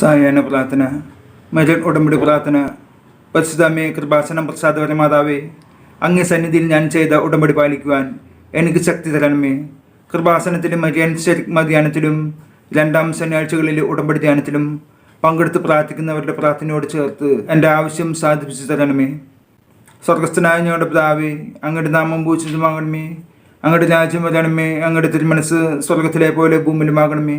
സായാഹ്ന പ്രാർത്ഥന മരൻ ഉടമ്പടി പ്രാർത്ഥന പരിശുദ്ധമേ കൃപാസനം പ്രസാദപര മാതാവേ അങ്ങേ സന്നിധിയിൽ ഞാൻ ചെയ്ത ഉടമ്പടി പാലിക്കുവാൻ എനിക്ക് ശക്തി തരണമേ. കൃപാസനത്തിലും മരിയൻ ധ്യാനത്തിലും രണ്ടാം ശനിയാഴ്ചകളിലെ ഉടമ്പടി ധ്യാനത്തിലും പങ്കെടുത്ത് പ്രാർത്ഥിക്കുന്നവരുടെ പ്രാർത്ഥനയോട് ചേർത്ത് എന്റെ ആവശ്യം സാധിപ്പിച്ചു തരണമേ. സ്വർഗസ്ഥനായ ഞങ്ങളുടെ പിതാവേ അങ്ങയുടെ നാമം പൂജിതമാകണമേ. അങ്ങയുടെ രാജ്യം വരണമേ. അങ്ങയുടെ തിരുമനസ് സ്വർഗത്തിലെ പോലെ ഭൂമിയിലുമാകണമേ.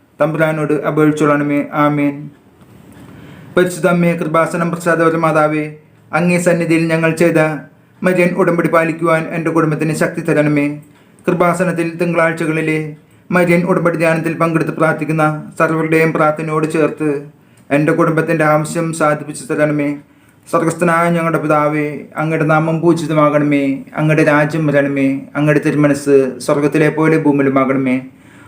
തമ്പുരാനോട് അപേക്ഷിച്ചോളണമേ ആമേൻ. പരിശുദ്ധ അമ്മേ കൃപാസനം പ്രസാദപര മാതാവേ അങ്ങേ സന്നിധിയിൽ ഞങ്ങൾ ചെയ്ത മരിയൻ ഉടമ്പടി പാലിക്കുവാൻ എന്റെ കുടുംബത്തിന് ശക്തി തരണമേ. കൃപാസനത്തിൽ തിങ്കളാഴ്ചകളിലെ മരിയൻ ഉടമ്പടി ധ്യാനത്തിൽ പങ്കെടുത്ത് പ്രാർത്ഥിക്കുന്ന സർവരുടെയും പ്രാർത്ഥനയോട് ചേർത്ത് എന്റെ കുടുംബത്തിന്റെ ആവശ്യം സാധിപ്പിച്ചു തരണമേ. സ്വർഗസ്ഥനായ ഞങ്ങളുടെ പിതാവേ അങ്ങയുടെ നാമം പൂജിതമാകണമേ. അങ്ങയുടെ രാജ്യം വരണമേ. അങ്ങയുടെ തിരുമനസ് സ്വർഗത്തിലെ പോലെ ഭൂമിയിലുമാകണമേ.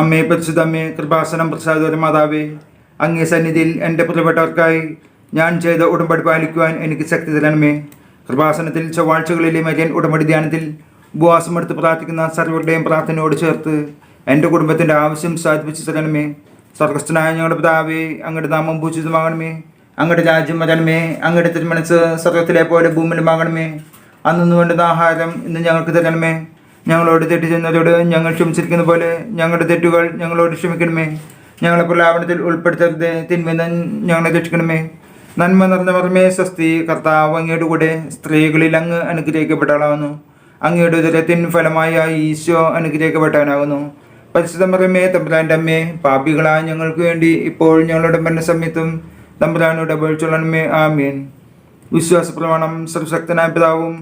അമ്മേ പരിശുദ്ധ അമ്മേ കൃപാസനം പ്രസാദോര മാതാവേ അങ്ങേ സന്നിധിയിൽ എന്റെ പ്രിയപ്പെട്ടവർക്കായി ഞാൻ ചെയ്ത ഉടമ്പടി പാലിക്കുവാൻ എനിക്ക് ശക്തി തരണമേ. കൃപാസനത്തിൽ ചൊവ്വാഴ്ചകളിലെ മരിയൻ ഉടമ്പടി ധ്യാനത്തിൽ ഉപവാസമെടുത്ത് പ്രാർത്ഥിക്കുന്ന സർവരുടെയും പ്രാർത്ഥനയോട് ചേർത്ത് എന്റെ കുടുംബത്തിന്റെ ആവശ്യം സാധിപ്പിച്ചു തരണമേ. സ്വർഗസ്ഥനായ ഞങ്ങളുടെ പിതാവേ അങ്ങയുടെ നാമം പൂജിതമാകണമേ അങ്ങയുടെ രാജ്യം വരണമേ. അങ്ങയുടെ തിരുമനസ് സ്വർഗത്തിലെ പോലെ ഭൂമിയിലുമാകണമേ അന്നു വേണ്ടുന്ന ആഹാരം ഇന്ന് ഞങ്ങൾക്ക് തരണമേ. ഞങ്ങളോട് തെറ്റ് ചെന്നതോട് ഞങ്ങൾ ക്ഷമിച്ചിരിക്കുന്ന പോലെ ഞങ്ങളുടെ തെറ്റുകൾ ഞങ്ങളോട് ക്ഷമിക്കണമേ. ഞങ്ങളെ പ്രലാപനത്തിൽ ഉൾപ്പെടുത്തരുത് തിന്മ ഞങ്ങളെ രക്ഷിക്കണമേ. നന്മ നിറഞ്ഞ മറമേ സ്വസ്തി കർത്താവ് അങ്ങയുടെ കൂടെ സ്ത്രീകളിൽ അങ്ങ് അനുഗ്രഹിക്കപ്പെട്ടവളാകുന്നു. അങ്ങയുടെ ഉദരത്തിൻ ഫലമായ ഈശോ അനുഗ്രഹിക്കപ്പെട്ടവനാകുന്നു. പരിശുദ്ധ മറമേ തമ്പുരാന്റെ അമ്മേ പാപികളായ ഞങ്ങൾക്ക് വേണ്ടി ഇപ്പോൾ ഞങ്ങളുടെ മരണസമയത്തും തമ്പുരാനോട് അപേക്ഷിച്ചോളണമേ. ആമീൻ. വിശ്വാസ പ്രമാണം സർവശക്തനായ പിതാവും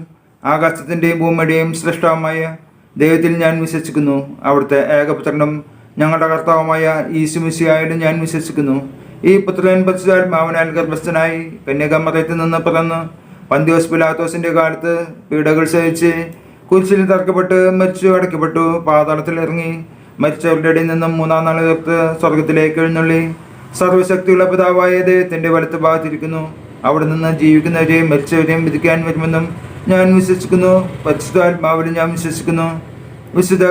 ആകാശത്തിന്റെയും ഭൂമിയുടെയും ശ്രേഷ്ഠവുമായ ദൈവത്തിൽ ഞാൻ വിശ്വസിക്കുന്നു. അവിടുത്തെ ഏകപുത്രനും ഞങ്ങളുടെ കർത്താവുമായ ഈശുമിശിയായാലും ഞാൻ വിശ്വസിക്കുന്നു. ഈ പുത്രൻ പരിശുദ്ധാത്മാവിനാൽ ഗർഭസ്ഥനായി കന്യാകമറയത്തിൽ നിന്ന് പിറന്ന് പന്തിയോസ് പിലാത്തോസിന്റെ കാലത്ത് പീഡകൾ സഹിച്ച് കുരിശിൽ തറക്കപ്പെട്ട് മരിച്ചു അടയ്ക്കപ്പെട്ടു പാതാളത്തിൽ ഇറങ്ങി മരിച്ചവരുടെ ഇടയിൽ നിന്നും മൂന്നാം നാൾ ഉയർത്ത് സ്വർഗത്തിലേക്ക് എഴുന്നള്ളി. സർവശക്തിയുള്ള പിതാവായ ദൈവത്തിന്റെ വലത്ത് ഭാഗത്തിരിക്കുന്നു. അവിടെ നിന്ന് ജീവിക്കുന്നവരെയും മരിച്ചവരെയും വിധിക്കാൻ വരുമെന്നും ഞാൻ വിശ്വസിക്കുന്നു. പരിശുദ്ധാത്മാവിലും ഞാൻ വിശ്വസിക്കുന്നു. വിശുദ്ധ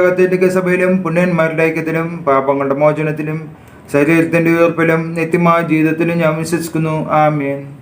സഭയിലും പുണ്യന്മാരുടെ ഐക്യത്തിലും പാപങ്ങളുടെ മോചനത്തിലും ശരീരത്തിന്റെ ഉയർപ്പിലും നിത്യമായ ജീവിതത്തിലും ഞാൻ വിശ്വസിക്കുന്നു. ആമേൻ.